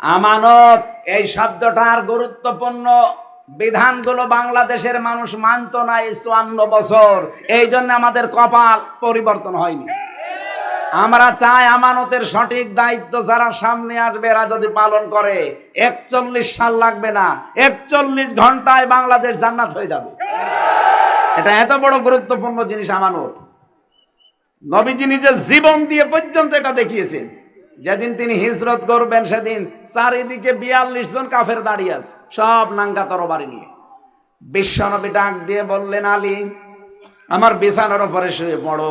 আমানত, এই শব্দটার গুরুত্বপূর্ণ। বিধানগুলো বাংলাদেশের মানুষ মানত না এই চুয়ান্ন বছর। এই জন্য আমাদের কপাল পরিবর্তন হয়নি। আমরা চাই আমানতের সঠিক দায়িত্ব যারা সামনে আসবে এরা যদি পালন করে, একচল্লিশ সাল লাগবে না, একচল্লিশ ঘন্টায় বাংলাদেশ জান্নাত হয়ে যাবে। এটা এত বড় গুরুত্বপূর্ণ জিনিস, আমানত। নবীজি নিজের জীবন দিয়ে পর্যন্ত এটা দেখিয়েছেন। যেদিন তিনি হিজরত করবেন, সেদিন চারিদিকে বিয়াল্লিশ জন কাফের দাঁড়িয়ে আছে, সব নাঙ্গা তরবারি নিয়ে। বিশ্বনবী ডাক দিয়ে বললেন, আলী, আমার বিছানার ওপরে শুয়ে পড়ো,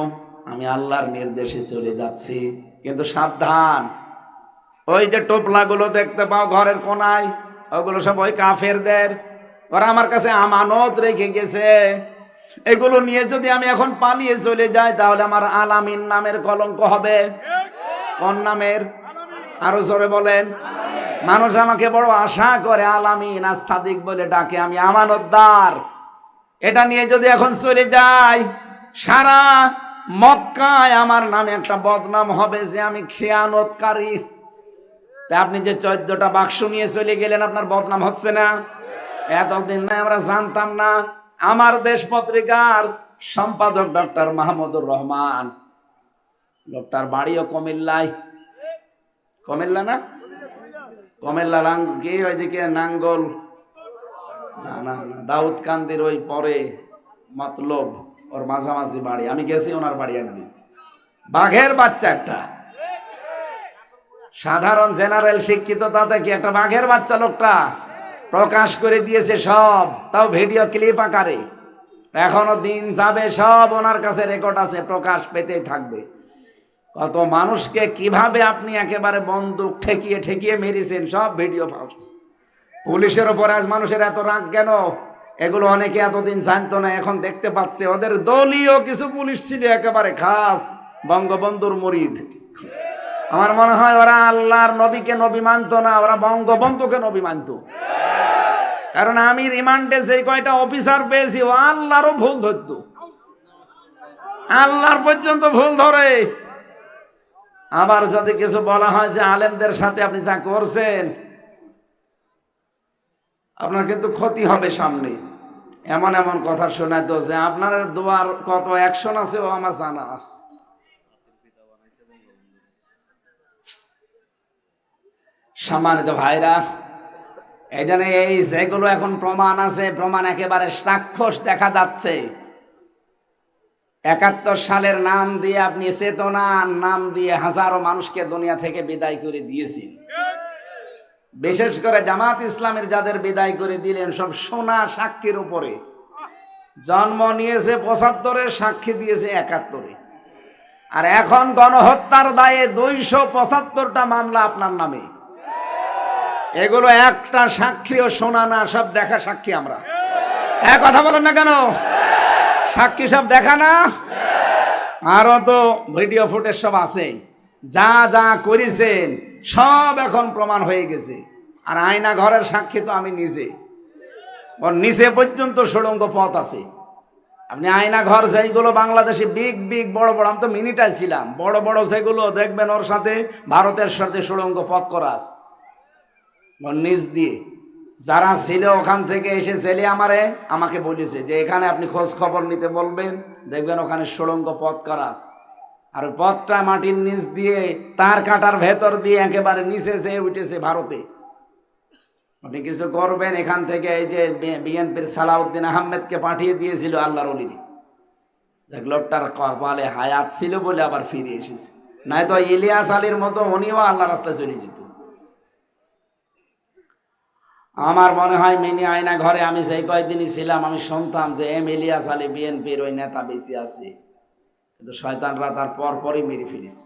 আমি আল্লাহর নির্দেশে চলে যাচ্ছি, কিন্তু সাবধান। ওই যে টোপলাগুলো দেখতে পাও ঘরের কোনায়, ওগুলো সব ওই কাফেরদের, ওরা আমার কাছে আমানত রেখে গেছে। এগুলো নিয়ে যদি আমি এখন পালিয়ে চলে যাই, তাহলে আমার আলামিন নামের কলঙ্ক হবে। কোন নামের আরও জোরে বলেন। মানুষ আমাকে বড় আশা করে, আলামিন, আর সাদিক বলে ডাকে, আমি আমানতদার। এটা নিয়ে যদি এখন চলে যাই, সারা মক্কায় আমার নামে একটা বদনাম হবে যে আমি খেয়ানতকারী। তা আপনি যে চোদ্দটা বাক্স নিয়ে চলে গেলেন, আপনার বদনাম হচ্ছে না? এতদিন না আমরা জানতাম না। আমার দেশ পত্রিকার সম্পাদক ডক্টর মাহমুদুর রহমান লোকটার বাড়িও কুমিল্লায়। কমিল্লা না? কুমিল্লা রাং কি ওইদিকে নাঙ্গল? না না না দাউদ কান্দির ওই পরে মতলব ওর মাঝামাঝি বাড়ি। আমি গেছি ওনার বাড়ি একদিন। বাঘের বাচ্চা একটা। সাধারণ জেনারেল শিক্ষিত, তাতে কি একটা বাঘের বাচ্চা লোকটা প্রকাশ করে দিয়েছে সব? তাও ভিডিও ক্লিপ আকারে। এখনও দিন যাবে, সব ওনার কাছে রেকর্ড আছে, প্রকাশ পেতেই থাকবে। কত মানুষকে কীভাবে আপনি একেবারে বন্দুক ঠেকিয়ে ঠেকিয়ে মেরেছেন, সব ভিডিও পাওয়া পুলিশের ওপর আজ মানুষের এত রাগ কেন? এগুলো অনেকে এতদিন জানতো না, এখন দেখতে পাচ্ছে। ওদের দলীয় কিছু পুলিশ ছিল একেবারে খাস, বঙ্গবন্ধুর মরিদ। আমার মনে হয় ওরা আল্লাহর নবীকে নবী মানতো না, ওরা বঙ্গবন্ধুকে নবী মানতো। কারণ আমি রিমান্ডে সেই কয়টা অফিসার পেয়েছি, ও আল্লাহরও ভুল ধরতো। আল্লাহর পর্যন্ত ভুল ধরে। আবার যদি কিছু বলা হয় যে আলেমদের সাথে আপনি যা করছেন, আপনার কিন্তু ক্ষতি হবে সামনে। এমন এমন কথা শোনায় তো যে আপনার দোয়ার কত অ্যাকশন আছে, ও আমার জানা আছে। সম্মানিত ভাইরা এই জন্য এই যেগুলো এখন প্রমাণ আছে, প্রমাণ একেবারে সাক্ষস দেখা যাচ্ছে। একাত্তর সালের নাম দিয়ে আপনি চেতনার নাম দিয়ে হাজারো মানুষকে দুনিয়া থেকে বিদায় করে দিয়েছেন। বিশেষ করে জামাত ইসলামের যাদের বিদায় করে দিলেন, সব সোনা সাক্ষীর উপরে। জন্ম নিয়েছে পঁচাত্তরে, সাক্ষী দিয়েছে একাত্তরে। আর এখন গণহত্যার দায়ে দুইশো পঁচাত্তরটা মামলা আপনার নামে। এগুলো একটা সাক্ষী ও শোনা না, সব দেখা সাক্ষী আমরা। এক কথা বলেন না কেন? সাক্ষী সব দেখা না? আরও তো ভিডিও ফুটেজ সব আছে। যা যা করেছেন, সব এখন প্রমাণ হয়ে গেছে। আর আয়না ঘরের সাক্ষী তো আমি নিজে। ওর নিচে পর্যন্ত সুড়ঙ্গ পথ আছে। আপনি আয়না ঘর যেগুলো বাংলাদেশে বিগ বিগ বড় বড়, আমি তো মিনিটাই ছিলাম। বড় বড় যেগুলো দেখবেন ওর সাথে, ভারতের সাথে সুড়ঙ্গ পথ করা আছে। ওর নিচ দিয়ে। যারা ছিল ওখান থেকে এসে ছেলে আমারে, আমাকে বলেছে যে এখানে আপনি খোঁজ খবর নিতে বলবেন, দেখবেন ওখানে সুড়ঙ্গ পথ করা আছে। আর পথটা মাটির নিচ দিয়ে, তার কাটার ভেতর দিয়ে একেবারে নিচে উঠেছে ভারতে। আপনি কিছু করবেন, এখান থেকে এই যে বিএনপির সালাউদ্দিন আহমেদকে পাঠিয়ে দিয়েছিল আল্লাহর অলিরে। দেখ, লোকটার কপালে হায়াত ছিল বলে আবার ফিরে এসেছে। নয়তো ইলিয়াস আলীর মতো উনিও আল্লাহ রাস্তায় চলে যেত। আমার মনে হয় মিনি আয়না ঘরে আমি সেই কয়েকদিনই ছিলাম, আমি শুনতাম যে এম ইলিয়াস আলী বিএনপির ওই নেতা বেশি আছে। কিন্তু শয়তানরা তার পর পরই মেরে ফেলেছে।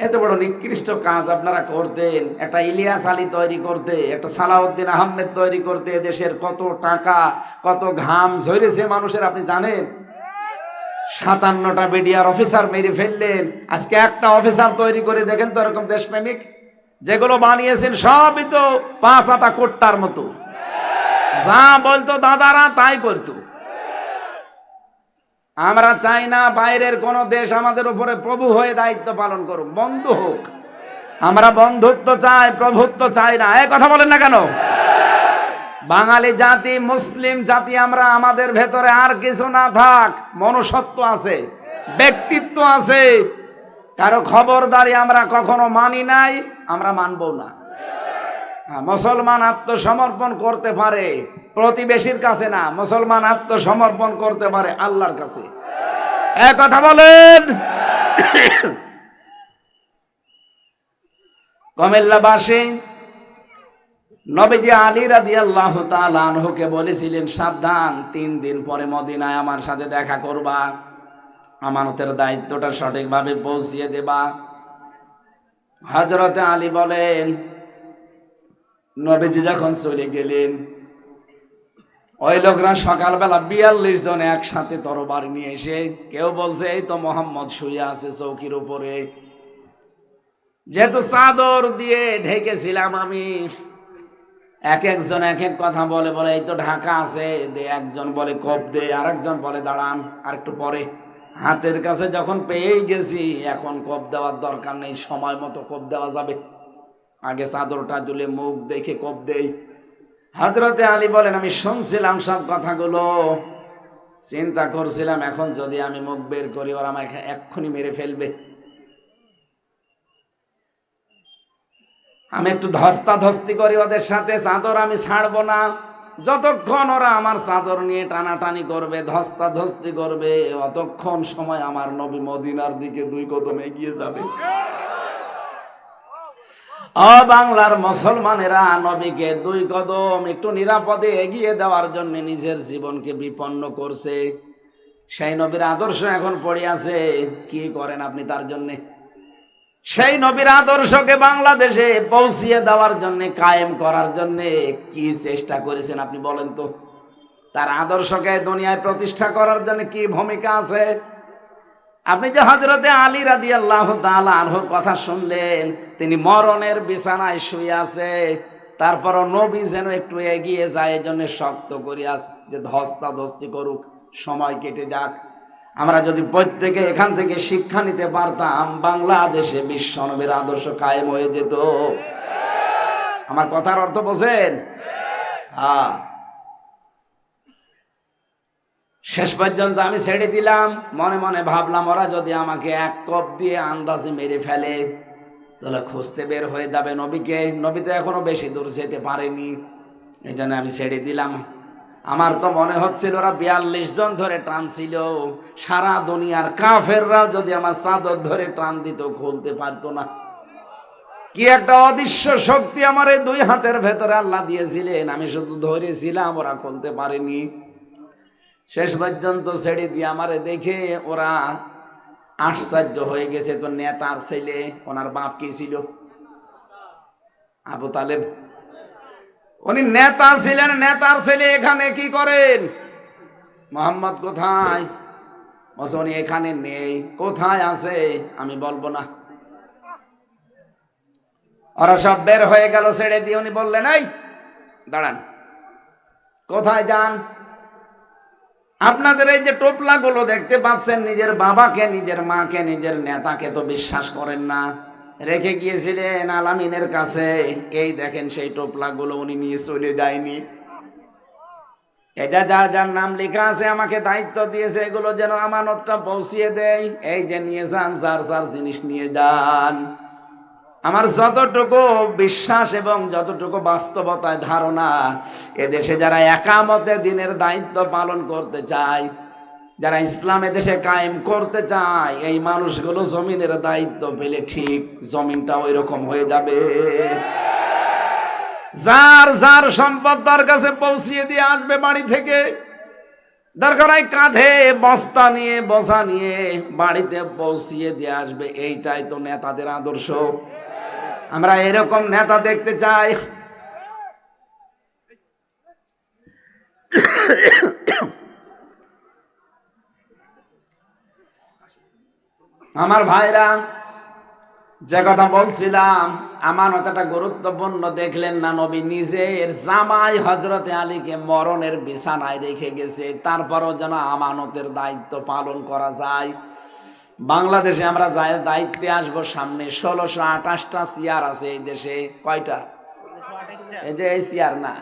এত বড় নিকৃষ্ট কাজ আপনারা করতেন, একটা ইলিয়াস আলী তৈরি করতে, একটা সালাউদ্দিন আহমেদ তৈরি করতে দেশের কত টাকা, কত ঘাম ঝরেছে মানুষের, আপনি জানেন? সাতান্নটা বিডিআর অফিসার মেরে ফেললেন। আজকে একটা অফিসার তৈরি করে দেখেন তো এরকম দেশপ্রেমিক? যেগুলো বানিয়েছেন সবই তো পাঁচ আতা কোট্টার মতো। যা বলতো দাদারা তাই করতো। আমরা চাই না বাইরের কোন দেশ আমাদের উপরে প্রভু হয়ে দায়িত্ব পালন করুক, বন্ধ হোক। আমরা বন্ধুত্ব চাই, প্রভুত্ব চাই না। এ কথা বলেন না কেন? বাঙালি জাতি, মুসলিম জাতি, আমরা আমাদের ভেতরে আর কিছু না থাক, মনুষ্যত্ব আছে, ব্যক্তিত্ব আছে। কারও খবরদারি আমরা কখনো মানি নাই। আমরা মানবো না। হ্যাঁ, মুসলমান আত্মসমর্পণ করতে পারে প্রতিবেশীর কাছে না মুসলমান আত্মসমর্পণ করতে পারে আল্লাহর কাছে। কথা বলেন। নবীজি আলী আল্লাহ আনহুকে বলেছিলেন সাবধান তিন দিন পরে মদিনায় আমার সাথে দেখা করবা। আমানতের দায়িত্বটা সঠিকভাবে পৌঁছিয়ে দেবা। হজরতে আলী বলেন, নবীজি যখন চলে গেলেন, ওই লোকরা সকালবেলা বিয়াল্লিশ জন একসাথে তরবারি নিয়ে এসে, কেউ বলছে, এই তো মোহাম্মদ শুয়ে আছে চৌকির উপরে। যেহেতু চাদর দিয়ে ঢেকেছিলাম আমি। এক একজন এক এক কথা বলে বলে, এই তো ঢাকা আছে। দে, একজন বলে, কপ দে। আরেকজন বলে, দাঁড়ান আর একটু পরে। হাতের কাছে যখন পেয়েই গেছি, এখন কপ দেওয়ার দরকার নেই, সময় মতো কপ দেওয়া যাবে। আগে চাদরটা তুলে মুখ দেখে কপ দেই। হজরতে আলী বলেন, আমি শুনছিলাম সব কথাগুলো। চিন্তা করছিলাম, এখন যদি আমি মুখ বের করি, ওরা আমাকে এক্ষুনি মেরে ফেলবে। আমি একটু ধস্তা ধস্তি করি ওদের সাথে, চাদর আমি ছাড়বো না। যতক্ষণ ওরা আমার চাদর নিয়ে টানাটানি করবে, ধস্তাধস্তি করবে, অতক্ষণ সময় আমার নবী মদিনার দিকে দুই কদম এগিয়ে যাবে। অ, বাংলার মুসলমানেরা নবীকে দুই কদম একটু নিরাপদে এগিয়ে দেওয়ার জন্য নিজের জীবনকে বিপন্ন করছে। সেই নবীর আদর্শ এখন পড়ে আছে। কি করেন আপনি তার জন্যে? সেই নবীর আদর্শকে বাংলাদেশে পৌঁছিয়ে দেওয়ার জন্য, কায়েম করার জন্য কি চেষ্টা করেছেন আপনি বলেন তো? তার আদর্শকে দুনিয়ায় প্রতিষ্ঠা করার জন্য কি ভূমিকা আছে? আপনি যে হজরতে আলী রাদি আল্লাহ আনহর কথা শুনলেন, তিনি মরণের বিছানায় শুয়ে আছে, তারপরও নবী যেন একটু এগিয়ে যায় এই জন্য শক্ত করিয়াছে যে ধস্তা ধস্তি করুক, সময় কেটে যাক। আমরা যদি প্রত্যেকে এখান থেকে শিক্ষা নিতে পারতাম, বাংলাদেশে বিশ্বনবীর আদর্শ কায়েম হয়ে যেত। আমার কথার অর্থ বোঝেন? হ্যাঁ। শেষ পর্যন্ত আমি ছেড়ে দিলাম। মনে মনে ভাবলাম, ওরা যদি আমাকে এক কপ দিয়ে আন্দাজে মেরে ফেলে, তাহলে খুঁজতে বের হয়ে যাবে নবীকে। নবী তো এখনও বেশি দূর যেতে পারেনি। এই জন্য আমি ছেড়ে দিলাম। আমার তো মনে হচ্ছিল ওরা বিয়াল্লিশ জন ধরে টানছিল সারা দুনিয়ার কাফেররাও যদি আমার চাদর ধরে টান দিত, খুলতে পারতো না। কি একটা অদৃশ্য শক্তি আমার এই দুই হাতের ভেতরে আল্লাহ দিয়েছিলেন। আমি শুধু ধরেছিলাম, ওরা খুলতে পারেনি। শেষ পর্যন্ত ছেড়ে দিয়ে আমারে দেখে ওরা আশ্চর্য হয়ে গেছে। তো নেতার ছেলে, ওনার বাপ কি ছিল? আবু তালেব। উনি নেতা ছিলেন, নেতার ছেলে এখানে কি করেন? মোহাম্মদ কোথায়? উনি এখানে নেই। কোথায় আছে? আমি বলব না। ওরা সব বের হয়ে গেল, ছেড়ে দিয়ে উনি বললেন, এই, দাঁড়ান। কোথায় যান? আপনাদের এই যে টোপলাগুলো দেখতে পাচ্ছেন, নিজের বাবাকে, নিজের মাকে, নিজের নেতাকে তো বিশ্বাস করেন না। রেখে গিয়েছিলেন আলামিনের কাছে। এই দেখেন সেই টোপলাগুলো উনি নিয়ে চলে যায়নি। এটা যা যার নাম লেখা আছে, আমাকে দায়িত্ব দিয়েছে, এগুলো যেন আমানতটা পৌঁছিয়ে দেয়। এই যে নিয়ে যান, যার যার জিনিস নিয়ে যান। আমার যতটুকু বিশ্বাস এবং যতটুকু বাস্তবতায় ধারণা, এদেশে যারা একামতে দিনের দায়িত্ব পালন করতে চায় যারা ইসলাম দেশে কায়েম করতে চায়, এই মানুষগুলো জমিনের দায়িত্ব পেলে ঠিক জমিনটা ওই রকম হয়ে যাবে। যার যার সম্পদ তার কাছে পৌঁছিয়ে দিয়ে আসবে বাড়ি থেকে। দরকার হয় কাঁধে বস্তা নিয়ে বসা নিয়ে বাড়িতে পৌঁছিয়ে দিয়ে আসবে। এইটাই তো নেতাদের আদর্শ। আমরা এরকম নেতা দেখতে চাই। আমার ভাইরা, যে কথা বলছিলাম আমানতটা গুরুত্বপূর্ণ দেখলেন না নবী, নিজের জামাই হজরতে আলীকে মরণের বিছানায় রেখে গেছে, তারপরও যেন আমানতের দায়িত্ব পালন করা যায়। বাংলাদেশে আমরা যাই দায়িত্বে আসব, সামনে ষোলোশো আঠাশটা চেয়ার আছে এই দেশে, কয়টা? এই যে এই চেয়ার না।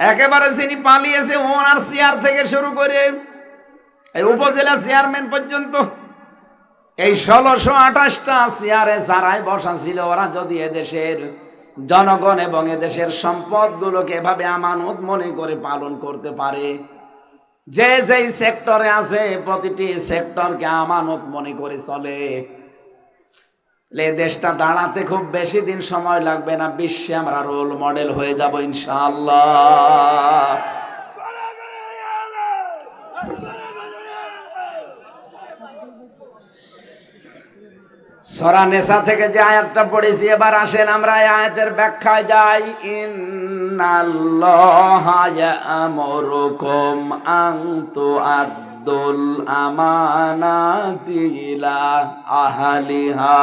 একেবারে যিনি পালিয়েছে, ওনার চেয়ার থেকে শুরু করে এই উপজেলা চেয়ারম্যান পর্যন্ত। এই ষোলোশো আঠাশটা চেয়ারে যারাই বসা ছিল, ওরা যদি এদেশের জনগণ এবং এদেশের সম্পদগুলোকে এভাবে আমানত মনে করে পালন করতে পারে, যে যেই সেক্টরে আছে, প্রতিটি সেক্টরকে আমানত মনে করে চলে। দেশটা দাঁড়াতে খুব বেশি দিন সময় লাগবে না, বিশ্বে আমরা রোল মডেল হয়ে যাব ইনশাআল্লাহ। সরা নেশা থেকে যে আয়াতটা পড়েছি, এবার আসেন আমরা আয়াতের ব্যাখ্যায় যাই। ইন্নাল্লাহা ইয়ামুরুকুম আন তুআদ্দুল আমানাতি ইলা আহলিহা।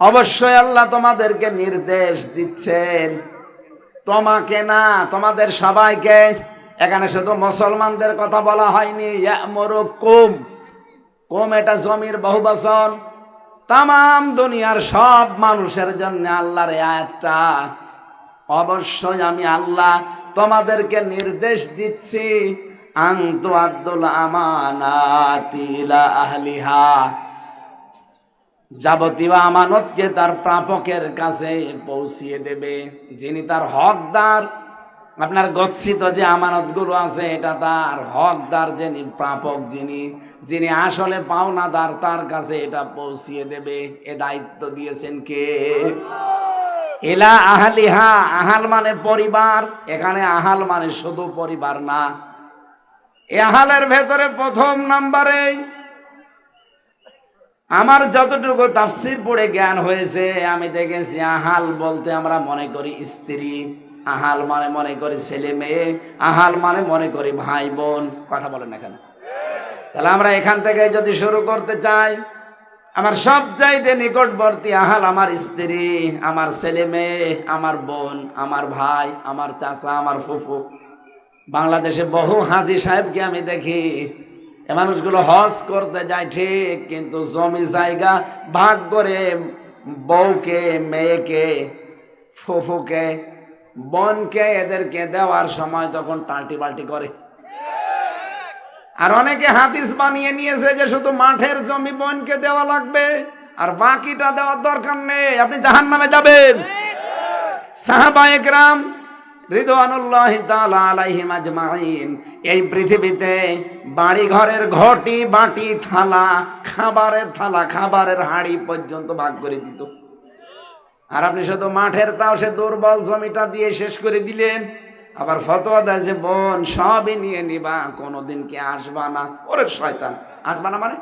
অবশ্যই আল্লাহ তোমাদেরকে নির্দেশ দিচ্ছেন। তোমাকে না, তোমাদের সবাইকে, এখানে শুধু মুসলমানদের কথা বলা হয়নি, ইয়ামুরুকুম। কম এটা জমির বহু বচন তাম দুনিয়ার সব মানুষের জন্য আল্লাহর আয়াতটা। অবশ্যই আমি আল্লাহ তোমাদেরকে নির্দেশ দিচ্ছি, আন্তু আব্দুল আহলিহা। যাবতীয় আমানতকে তার প্রাপকের কাছে পৌঁছিয়ে দেবে, যিনি তার হকদার। আপনার গচ্ছিত যে আমানতগুলো আছে, এটা তার হকদার যিনি, প্রাপক যিনি যিনি আসলে পাওনাদার তার কাছে এটা পৌঁছিয়ে দেবে। এ দায়িত্ব দিয়েছেন কে? এলা আহালিহা, আহাল মানে পরিবার। এখানে আহাল মানে শুধু পরিবার না। এ আহালের ভেতরে প্রথম নাম্বারে আমার যতটুকু তাফসির পড়ে জ্ঞান হয়েছে, আমি দেখেছি আহাল বলতে আমরা মনে করি স্ত্রী। আহাল মানে মনে করি ছেলে মেয়ে, আহাল মানে মনে করি ভাই বোন, কথা বলেন এখানে তাহলে আমরা এখান থেকে যদি শুরু করতে চাই, আমার সব চাইতে নিকটবর্তী আহাল আমার স্ত্রী, আমার ছেলে মেয়ে, আমার বোন, আমার ভাই, আমার চাচা, আমার ফুফু। বাংলাদেশে বহু হাজি সাহেবকে আমি দেখি, এ মানুষগুলো হজ করতে যায় ঠিক, কিন্তু জমি জায়গা ভাগ করে বউকে, মেয়েকে, ফুফুকে বোনকে এদেরকে দেওয়ার সময় তখন টাল্টি বাল্টি করে। আর অনেকে হাদিস বানিয়ে নিয়েছে যে শুধু মাঠের জমি বোনকে দেওয়া লাগবে, আর বাকিটা দেওয়ার দরকার নেই। আপনি জাহান নামে যাবেন। সাহাবা একরাম রিদওয়ানুল্লাহ তাআলা আলাইহিম আজমাইন, এই পৃথিবীতে বাড়ি ঘরের ঘটি, বাটি, থালা, খাবারের থালা, খাবারের হাঁড়ি পর্যন্ত ভাগ করে দিত। আর আপনি শুধু মাঠের তাও সে দুর্বল জমিটা দিয়ে শেষ করে দিলেন। আবার ফতোয়া দেয় যে, বোন, সবই নিয়ে নিবা, কোনোদিন কি আসবা না? ওরে শয়তান, আসবা না মানে?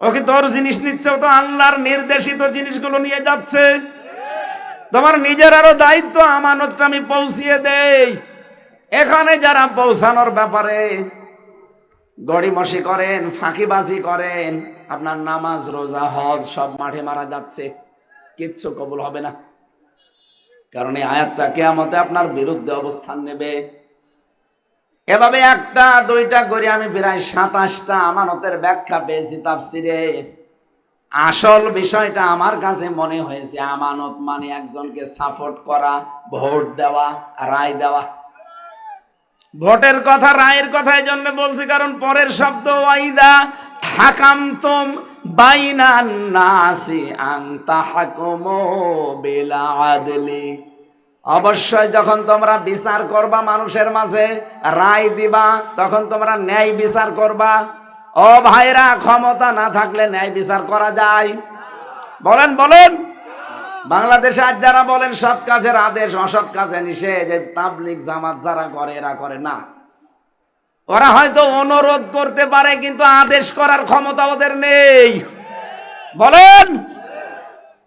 ওকে তোর জিনিস নিচ্ছে? তো আল্লাহর নির্দেশিত জিনিসগুলো নিয়ে যাচ্ছে। তোমার নিজের আরও দায়িত্ব, আমানতটা আমি পৌঁছিয়ে দেই। এখানে যারা পৌঁছানোর ব্যাপারে গড়িমসি করেন, ফাঁকিবাজি করেন, আপনার নামাজ, রোজা, হজ সব মাঠে মারা যাচ্ছে। কিচ্ছু কবুল হবে না। কারণ এই আয়াতটা কেয়ামতে আপনার বিরুদ্ধে অবস্থান নেবে। এভাবে একটা, দুইটা করে আমি প্রায় সাতাশটা আমানতের ব্যাখ্যা পেয়েছি তাফসিরে। আসল বিষয়টা আমার কাছে মনে হয়েছে, আমানত মানে একজনকে সাপোর্ট করা, ভোট দেওয়া, রায় দেওয়া। ভোটের কথা, রায়ের কথা এই জন্য বলছি, কারণ পরের শব্দ ওয়াইদা হাকামতুম অবশ্যই যখন তোমরা বিচার করবা মানুষের মাঝে, রায় দিবা, তখন তোমরা ন্যায় বিচার করবা। ও ভাইরা, ক্ষমতা না থাকলে ন্যায় বিচার করা যায়। বলেন বলেন। বাংলাদেশে আজ যারা বলেন, সৎ কাজের আদেশ, অসৎ কাজে নিষেধ তাবলিক জামাত যারা করে, এরা করে না। ওরা হয়তো অনুরোধ করতে পারে, কিন্তু আদেশ করার ক্ষমতা ওদের নেই। বলেন,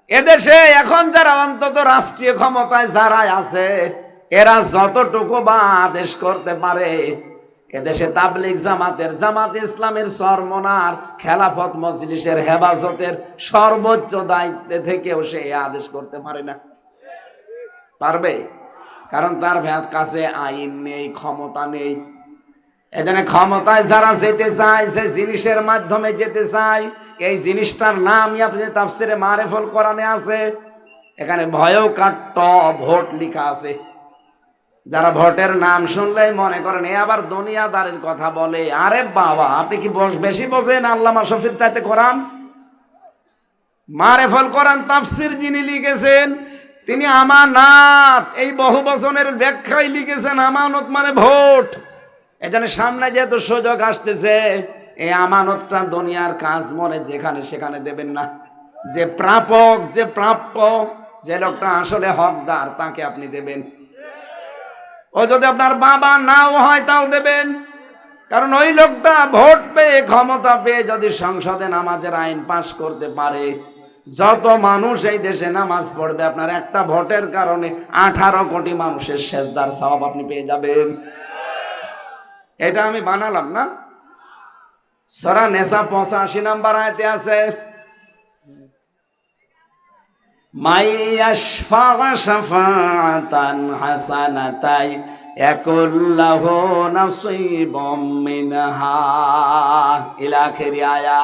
এদেশে এখন যারা অন্তত রাষ্ট্রীয় ক্ষমতায় যারা আছে, এরা যতটুকু বা আদেশ করতে পারে, এদেশে তাবলিক জামাতের, জামাত ইসলামের সরমনার, খেলাফত মজলিসের হেফাজতের সর্বোচ্চ দায়িত্বে থেকেও সে আদেশ করতে পারে না। পারবে? কারণ তার কাছে আইন নেই, ক্ষমতা নেই। এখানে ক্ষমতায় যারা যেতে চায়, সে জিনিসের মাধ্যমে যেতে চায়। এই জিনিসটার নামই আপনি তাফসিরে মারেফল কোরআনে আছে, এখানে ভয়ও কাট্ট, ভোট লেখা আছে। যারা ভোটের নাম শুনলেই মনে করেন, এ আবার দুনিয়াদারের কথা বলে। আরে বাবা, আপনি কি বেশি বোঝেন আল্লামা শফির চাইতে কোরআন? মারেফল কোরআন তাফসির যিনি লিখেছেন, তিনি আমানাত, এই বহু বচনের ব্যাখ্যায় লিখেছেন, আমানত মানে ভোট। এখানে সামনে যেহেতু সুযোগ আসতেছে, এই আমানতটা দুনিয়ার কাজ মনে যেখানে সেখানে দেবেন না। যে প্রাপক, যে প্রাপ্য, যে লোকটা আসলে হকদার, তাকে আপনি দেবেন। ও যদি আপনার বাবা নাও হয়, তাও দেবেন। কারণ ওই লোকটা ভোট পেয়ে, ক্ষমতা পেয়ে যদি সংসদে নামাজের আইন পাশ করতে পারে, যত মানুষ এই দেশে নামাজ পড়বে, আপনার একটা ভোটের কারণে আঠারো কোটি মানুষের সেজদার সওয়াব আপনি পেয়ে যাবেন। এটা আমি বানালাম না। সরা নেশা পঁচাশি নাম্বার আয়তে আছে। হাসানাতাই আয়া।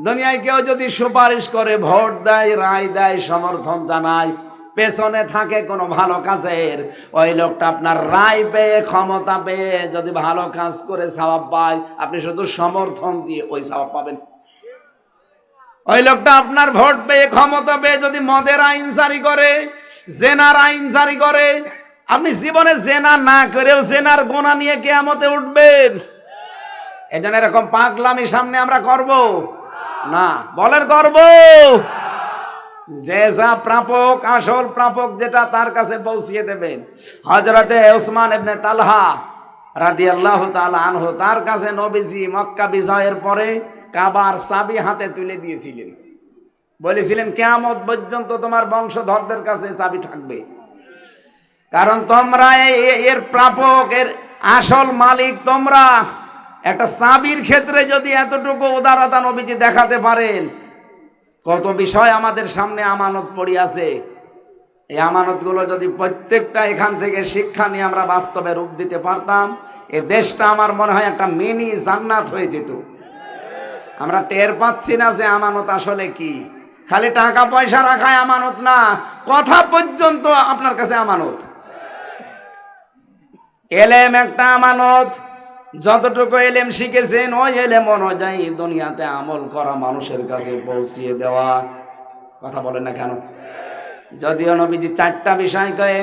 দুনিয়ায় কেউ যদি সুপারিশ করে, ভোট দেয়, রায় দেয়, সমর্থন জানায় পেছনে থাকে কোনো ভালো কাজের। ওই লোকটা আপনার রায় পেয়ে, ক্ষমতা পেয়ে যদি ভালো কাজ করে সওয়াব পায়, আপনি শুধু সমর্থন দিয়ে ওই সওয়াব পাবেন। ওই লোকটা আপনার ভোট পেয়ে, ক্ষমতা পেয়ে যদি মদের আইন জারি করে, জেনার আইন জারি করে, আপনি জীবনে জেনা না করেও জেনার গোনা নিয়ে কেয়ামতে উঠবেন। এই এরকম পাগলামি সামনে আমরা করব? না, বলেন করব। যে যা প্রাপক, আসল প্রাপক যেটা তার কাছে পৌঁছিয়ে দেবেন হজরতে ওসমান ইবনে তালহা রাদি আল্লাহ আনহু তার কাছে নবীজি মক্কা বিজয়ের পরে কাবার চাবি হাতে তুলে দিয়েছিলেন। বলেছিলেন, কেয়ামত পর্যন্ত তোমার বংশধরদের কাছে চাবি থাকবে। কারণ তোমরা এর প্রাপক, এর আসল মালিক, তোমরা একটা চাবির ক্ষেত্রে যদি এতটুকু উদারতা নবীজি দেখাতে পারেন কত বিষয় আমাদের সামনে আমানত পড়ি আছে। এই আমানতগুলো যদি প্রত্যেকটা এখান থেকে শিক্ষা নিয়ে আমরা বাস্তবে রূপ দিতে পারতাম, এ দেশটা আমার মনে হয় একটা মিনি জান্নাত হয়ে যেত। আমরা টের পাচ্ছি না যে আমানত আসলে কি। খালি টাকা পয়সা রাখায় আমানত না, কথা পর্যন্ত আপনার কাছে আমানত। এলেম একটা আমানত যতটুকু এলেম শিখেছেন, ওই এলেম অনুযায়ী দুনিয়াতে আমল করা মানুষের কাছে পৌঁছিয়ে দেওয়া। কথা বলেন না কেন? যদিও নবীজি চারটা বিষয় কয়ে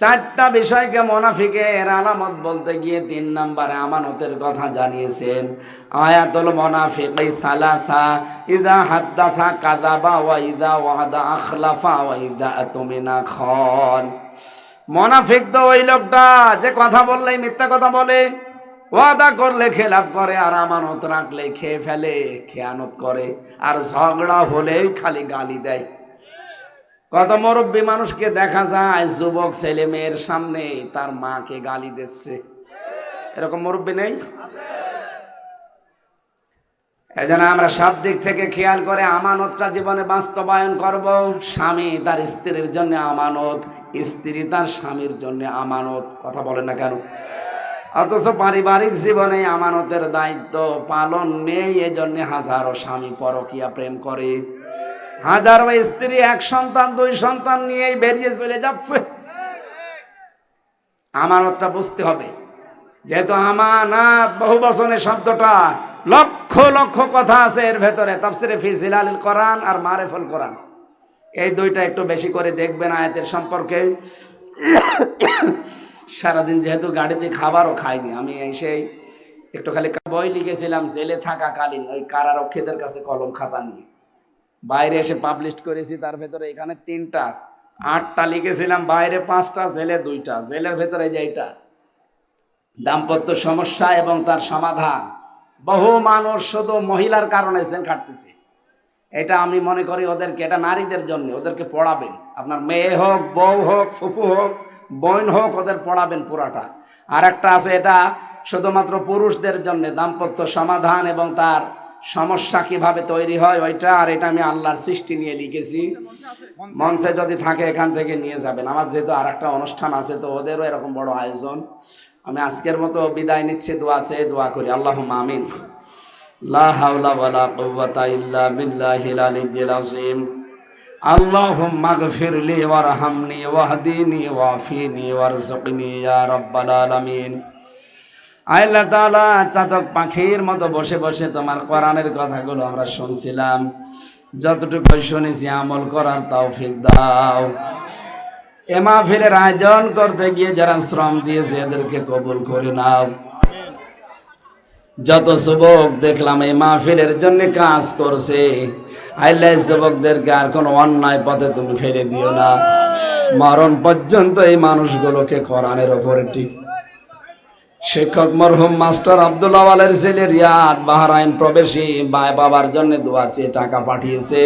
চারটা বিষয়কে মোনাফিকের আলামত বলতে গিয়ে তিন নম্বরে আমানতের কথা জানিয়েছেন। আয়াতুল মোনাফিক সালাসা, ইদা হাদ্দাসা কাযাবা ওয়া ইদা ওয়াদা আখলাফা ওয়া ইদা তুমিনা খন। মোনাফিক তো ওই লোকটা যে কথা বললেই মিথ্যা কথা বলে। ওয়াদা করলে খেলাফ করে আর আমানত রাখলে খেয়ে ফেলে, খেয়ানত করে। আর ঝগড়া হলেই খালি গালি দেয়। কত মুরব্বী মানুষকে দেখা যায়, যুবক ছেলে মেয়ের সামনে তার মাকে গালি দিচ্ছে। এরকম মুরব্বী নেই? এজন্য আমরা সব দিক থেকে খেয়াল করে আমানতটা জীবনে বাস্তবায়ন করব। স্বামী তার স্ত্রীর জন্য আমানত, স্ত্রী তার স্বামীর জন্য আমানত। কথা বলে না কেন? অথচ পারিবারিক জীবনে আমানতের দায়িত্ব পালন নেই, এজন্য হাজারো স্বামী পরকিয়া প্রেম করে। হাজারো স্ত্রী, এক সন্তান, দুই সন্তান নিয়েই বেরিয়ে চলে যাচ্ছে। আমানতটা বুঝতে হবে। যেহেতু আমানাত বহু বচনের শব্দটা লক্ষ লক্ষ কথা আছে, এর ভেতরে তাফসিরে ফি জিলালিল কোরআন আর মারেফুল কোরআন। এই দুইটা একটু বেশি করে দেখবেন আয়াতের সম্পর্কে। সারাদিন যেহেতু গাড়িতে খাবারও খাইনি, আমি এসে একটু খালি বই লিখেছিলাম, জেলে থাকাকালীন, ওই কারারক্ষীদের কাছে কলম খাতা নিয়ে। বাইরে এসে পাবলিশ করেছি, তার ভেতরে এখানে তিনটা, আটটা লিখেছিলাম, বাইরে পাঁচটা, জেলে দুইটা, জেলের ভেতরে যে এইটা, দাম্পত্য সমস্যা এবং তার সমাধান। বহু মানুষ শুধু মহিলার কারণে জেল কাটতেছে। এটা আমি মনে করি ওদেরকে, এটা নারীদের জন্য, ওদেরকে পড়াবেন। আপনার মেয়ে হোক, বউ হোক, ফুফু হোক বোন হোক, ওদের পড়াবেন পুরাটা। আর একটা আছে এটা, শুধুমাত্র পুরুষদের জন্য দাম্পত্য সমাধান এবং তার সমস্যা কীভাবে তৈরি হয়, ওইটা আর এটা আমি আল্লাহর সৃষ্টি নিয়ে লিখেছি। মঞ্চে যদি থাকে, এখান থেকে নিয়ে যাবেন। আমার যেহেতু আর একটা অনুষ্ঠান আছে, তো ওদেরও এরকম বড় আয়োজন। আমি আজকের মতো বিদায় নিচ্ছি, দোয়া চেয়ে দোয়া করি। আল্লাহ আমিন। লা হাওলা ওয়ালা কুওয়াতা ইল্লা বিল্লাহিল اللهم اغفر لي وارحمني واهدني وعافني وارزقني يا رب العالمين আল্লাহ তাআলা চাতক পাখির মতো বসে বসে তোমার কোরআনের কথাগুলো আমরা শুনছিলাম যতটুকু শুনেছি আমল করার তৌফিক দাও এ মাহফিলের আয়োজন করতে গিয়ে যারা শ্রম দিয়েছে এদেরকে কবুল করে নাও যত যুবক দেখলাম এই মাহফিলের জন্য কাজ করছে আইলাই যুবকদেরকে আর কোনো অন্যায় পথে তুমি ফেলে দিও না। মরণ পর্যন্ত এই মানুষগুলোকে কোরআনের ওপরে ঠিক। শিক্ষক মরহুম মাস্টার আব্দুল্লাহ আলের ছেলে রিয়াদ বাহারাইন প্রবেশী বাবার জন্য দোয়া চেয়ে টাকা পাঠিয়েছে।